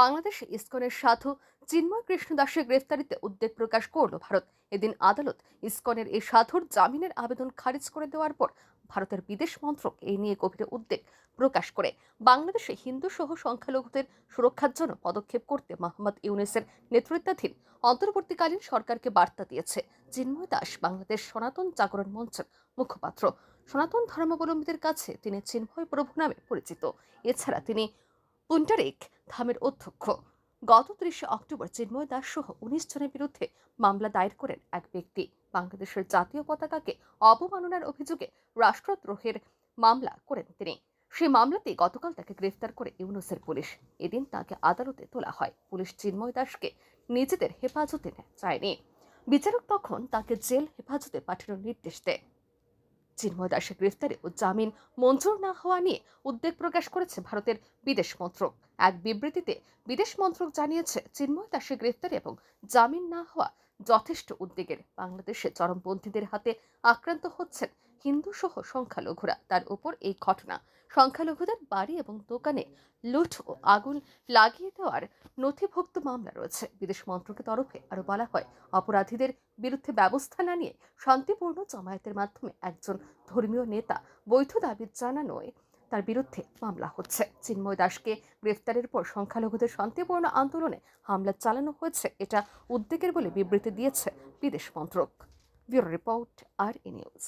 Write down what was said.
বাংলাদেশে ইসকনের সাধু চিন্ময় কৃষ্ণ দাসের গ্রেফতারিতে উদ্বেগ প্রকাশ করল ভারত। এদিন আদালত ইসকনের এই সাধুর জামিনের আবেদন খারিজ করে দেওয়ার পর ভারতের বিদেশ মন্ত্রক এই নিয়ে গভীর উদ্বেগ প্রকাশ করে। বাংলাদেশে হিন্দু সহ সংখ্যালঘুদের সুরক্ষার জন্য পদক্ষেপ করতে মোহাম্মদ ইউনেসের নেতৃত্বাধীন অন্তর্বর্তীকালীন সরকারকে বার্তা দিয়েছে চিন্ময় দাস বাংলাদেশ সনাতন জাগরণ মঞ্চের মুখপাত্র। সনাতন ধর্মাবলম্বীদের কাছে তিনি চিন্ময় প্রভু নামে পরিচিত। এছাড়া তিনি পুন্টারেক ধামের অধ্যক্ষ। গত ত্রিশে অক্টোবর চিন্ময় দাস সহ উনিশ জনের বিরুদ্ধে মামলা দায়ের করেন এক ব্যক্তি। বাংলাদেশের জাতীয় পতাকাকে অবমাননার অভিযোগে রাষ্ট্রদ্রোহের মামলা করেন তিনি। সেই মামলাতে গতকাল তাকে গ্রেফতার করে ইউনুসের পুলিশ। এদিন তাকে আদালতে তোলা হয়। পুলিশ চিন্ময় দাসকে নিজেদের হেফাজতে চায়নি। বিচারক তখন তাকে জেল হেফাজতে পাঠানোর নির্দেশ দেয়। চিন্ময় দাসের গ্রেফতারে ও জামিন মঞ্জুর না হওয়া নিয়ে উদ্বেগ প্রকাশ করেছে ভারতের বিদেশ মন্ত্রক। এক বিবৃতিতে বিদেশ মন্ত্রক জানিয়েছে, চিন্ময় দাসের গ্রেফতারি এবং জামিন না হওয়া যথেষ্ট উদ্বেগের। বাংলাদেশে চরমপন্থীদের হাতে আক্রান্ত হচ্ছেন হিন্দু সহ সংখ্যালঘুরা তার উপর এই ঘটনা। সংখ্যালঘুদের বাড়ি এবং দোকানে লুট ও আগুন লাগিয়ে দেওয়ার নথিভুক্ত মামলা রয়েছে। বিদেশ মন্ত্রকের তরফে আরও বলা হয়, অপরাধীদের বিরুদ্ধে ব্যবস্থা না নিয়ে শান্তিপূর্ণ জমায়েতের মাধ্যমে একজন ধর্মীয় নেতা বৈধ দাবি জানানোয় তার বিরুদ্ধে মামলা হচ্ছে। চিন্ময় দাসকে গ্রেফতারের পর সংখ্যালঘুদের শান্তিপূর্ণ আন্দোলনে হামলা চালানো হয়েছে, এটা উদ্বেগের বলে বিবৃতি দিয়েছে বিদেশ মন্ত্রক। ব্যুরো রিপোর্ট আর ই নিউজ।